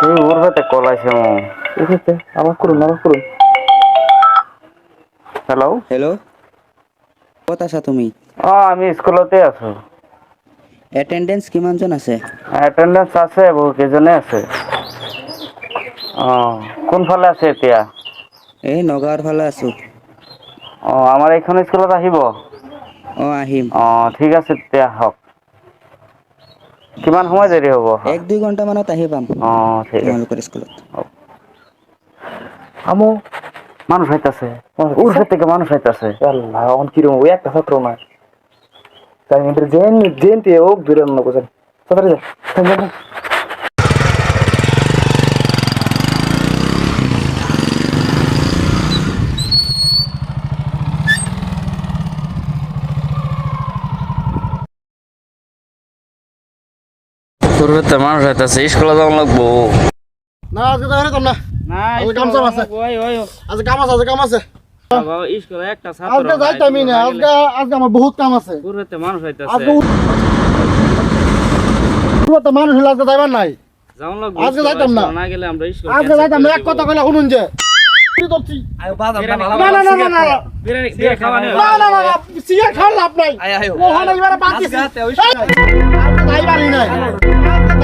তুই ওর হাতে কল আছে আমার করুন আমার করুন। হ্যালো হ্যালো ক'ত আছা তুমি? অ আমি স্কুলতে আছো। এটেণ্ডেঞ্চ কিমানজন আছে? এটেন্ডেন্স আছে বহু কেইজনে আছে। অ কোনফালে আছে এতিয়া? এই নগাঁৱৰ ফালে আছোঁ। অ আমাৰ এইখন স্কুলত আহিব? অঁ আহিম। অ ঠিক আছে তেতিয়া আহক। কিমান সময় দেৰি হ'ব? এক দুই ঘণ্টামানত আহি পাম। অ ঠিক আছে। তোমালোকৰ স্কুলত। আমো মানুষ হইতাছে ওর থেকে মানুষ হইতাছে আল্লাহ অন কিরম ওই একটা ছাত্র না তাই জেন জেন তে ওক দূরে না কোথায় ছাত্র যা পূর্বে মানুষ হইতাছে স্কুলে যাওয়া লাগবো। না আজকে তো হেরে না। না আজকে কাম আছে। ওই ওই আজকে কাম আছে আজকে কাম আছে। স্কুলে একটা আজকে যাইতামই না আজকে আজকে আমার বহুত কাম আছে। পূর্বে মানুষ হইতাছে আজকে পুরো তো মানুষ হলে আজকে যাইবার নাই। যাওয়া লাগবো আজকে যাইতাম না। না গেলে আমরা স্কুল আজকে যাইতাম না এক কথা কইলা শুনুন যে। কি করছি? না না না না না না। বিরিয়ানি খাওয়া লাভ নাই। ওখানে এবারে নাই।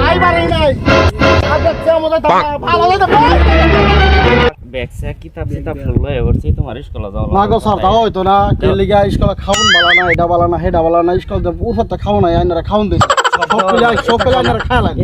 আজকে যাইবারই নাই। কেমন যাইতাম না, ভালো। ব্যাগ স্যাগ কিতাব কিতাব ফুললো এবারছি তোমার স্কুলে যাওয়া না গো স্যার তাও হইতো না। কে লিগা স্কুলে খাউন বালা না এটা বালা না হেডা বালা না স্কুল উঠতে খাও না আইনারা খাউন দিছে। সব পেলে সব পেলে আইনারা খায় লাগে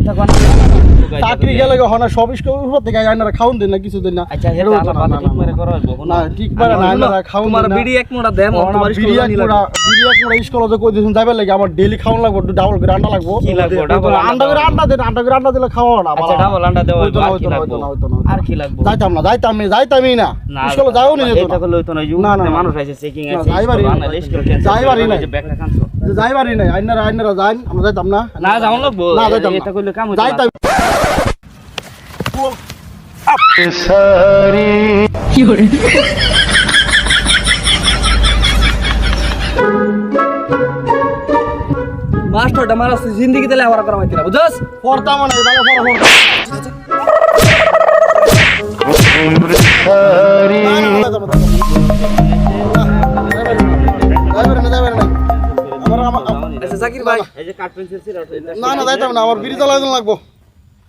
চাকরি গেলে হনা সব উপর থেকে আইনারা খাউন দিন না কিছু দিন না। আচ্ছা এটা হইতো না, ঠিক করে না। না ঠিক পারে না আইনারা খাউন তোমার বিড়ি এক মোড়া দেম তোমার স্কুল জানি লাগে বিড়ি এক মোড়া স্কুলে যে কই দিছেন যাবে লাগে আমার ডেইলি খাওন লাগবো ডাবল করে আন্ডা লাগবো। কি লাগবো? double আন্ডা করে আন্ডা দেন আন্ডা করে আন্ডা দিলে খাওয়া না আচ্ছা ডাবল আন্ডা দেওয়া হইতো না আর হইতো কি না লাগবো? হইতো না আর কি লাগবো? যাইতাম না যাইতাম না যাইতামই না। স্কুলে যাও নি যেত এটা না। করলে হইতো না। মানুষ আছে চেকিং আছে যাইবারই না। যাইবারই না। যে ব্যাগটা কানছো যে যাইবারই নাই আইনারা আইনারা যাইন আমরা যাইতাম না। না যাওয়া লাগবো। না যাইতাম এটা না। করলে কাম যাইতাম মাস্টারটা জিন্দিগি তেলে আবার করা হইতে না বুঝছস? পড়তাম না পড়া পড়তাম জাকির ভাই। এই যে কাঠ পেন্সিল ছিল না না যাইতাম না আমার বিড়ি জ্বালাইতে লাগবো।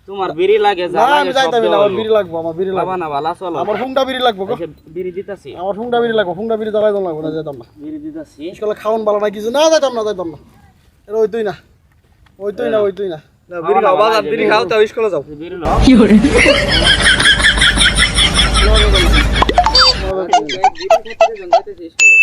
তোমার বিড়ি লাগে যা না লাগে আমি যাইতাম না আমার। বিড়ি লাগবো আমার বিড়ি বাবা লাগবো। না বালা চলো। আমার ফুংটা বিড়ি লাগবো গো। বিড়ি দিতাছি। আমার ফুংটা বিড়ি লাগবো ফুংটা বিড়ি জ্বালাইতে লাগবো না যাইতাম না। বিড়ি দিতাছি। স্কুলে খাওন ভালো না কিছু না যাইতাম না যাইতাম না। এটা ওইতুই না ওইতুই না ওইতুই না। বিড়ি খাও বাজার বিড়ি খাও তাও স্কুলে যাও। বিড়ি খাতিরে যাইতেছি স্কুলে।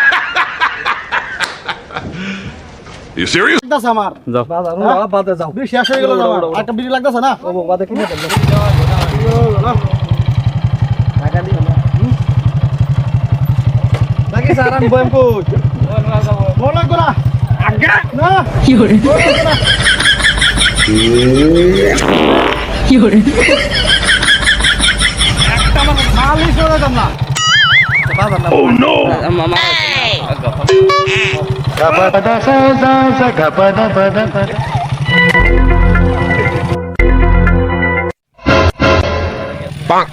You serious? লাগতাছে আমার। বাজার বাদে যাও। বিড়ি শেষ হয়ে গেল আমার। একটা বিড়ি লাগতাছে না? ও বাদে কিনে দেন জাকির স্যার আমি বয়াম কই? বল না আজ্ঞা? না। মালিশ করে দাম না। মামা 棒！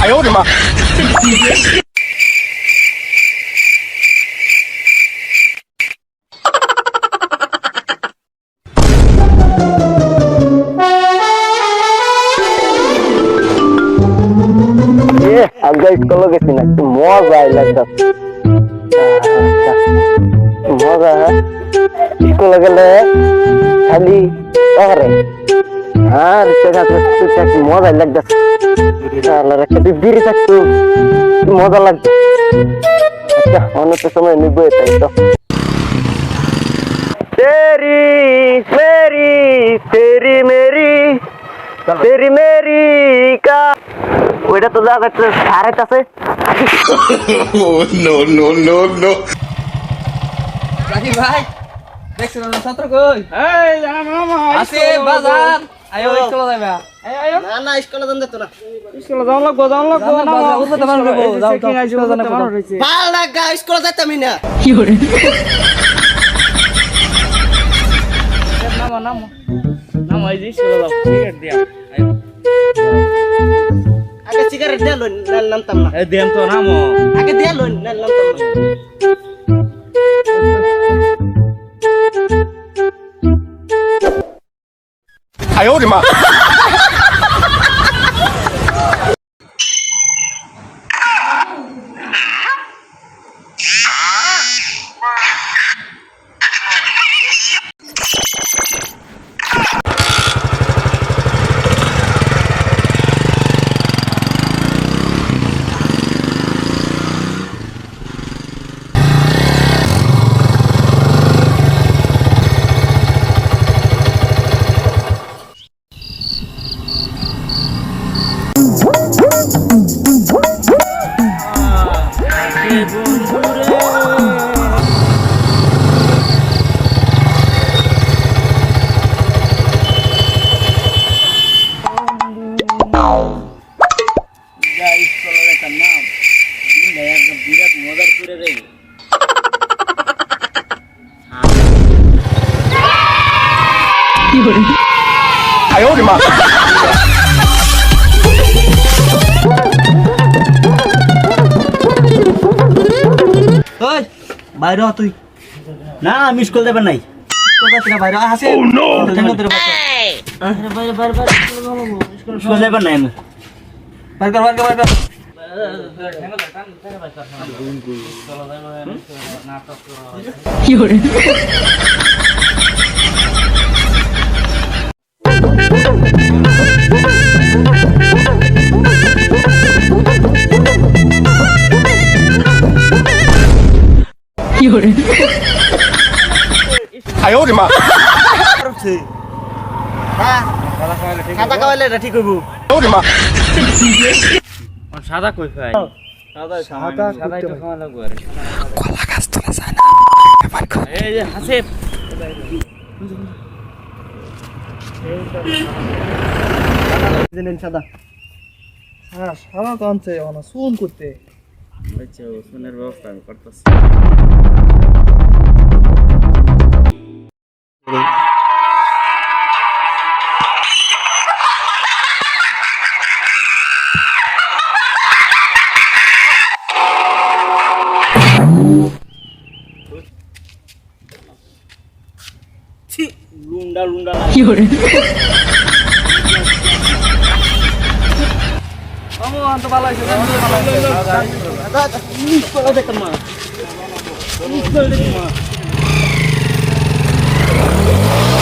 哎呦我的妈，这个鸡。লিগা স্কুলে গেছি না, কি মজা লাগতাছে মজা স্কুলে গেলে খালি আর কি মজা লাগতেছে। আল্লাহর একটা বিড়ি থাকতো মজা লাগতো। আচ্ছা অন্য সময় নিবো তাই তো। তেরি মেরি তেরি মেরি তেরি মেরি কা ওইটা তো জায়গা সারেত আছে। রাকিব ভাই দেখছেন না ছাত্র কই? এই মামা আছে বাজার। আয়ো স্কুলে যাবে না না স্কুলে যান যেত না স্কুলে যাও লাগবো যাও লাগবো না যাও, যাও, উঠতে পারব, যাও, যাও, স্কুলে স্কুলে যাও, যাও যাও। ভালো লাগা স্কুলে যাইতামই না। নামো নামো। নামো এই যে স্কুলে যাও। টিকিট দিয়া। সিগারেট দিয়া লইন নামতাম না এই দেন তো নামো আগে দিয়ে লইন নামতাম না যা স্কুলে যেতাম না দিন ভাই একদম বিরাট বাইরে হ তুই। না আমি স্কুল যাবেন নাই। বাইরে। আছে ও নো বাইরে বাইরে বাইরে স্কুল যাবেন নাই আমি। বাইরে কর বাইরে কর বাইরে কর। খাতা খাওয়াইলে এটা ঠিক হইব সাদা কই খাই? সাদা সাদা সাদা একটু খাওয়া লাগবে কলা গাছ তোলা যায় না এই যে হাসিব দিলেন সাদা। হ্যাঁ সারা তো আনছে না শুন করতে। আচ্ছা ওসমানের ব্যবস্থা আমি করতেছি। লুন্ডা লুন্ডা। আমো আন্ত ভালো Thank.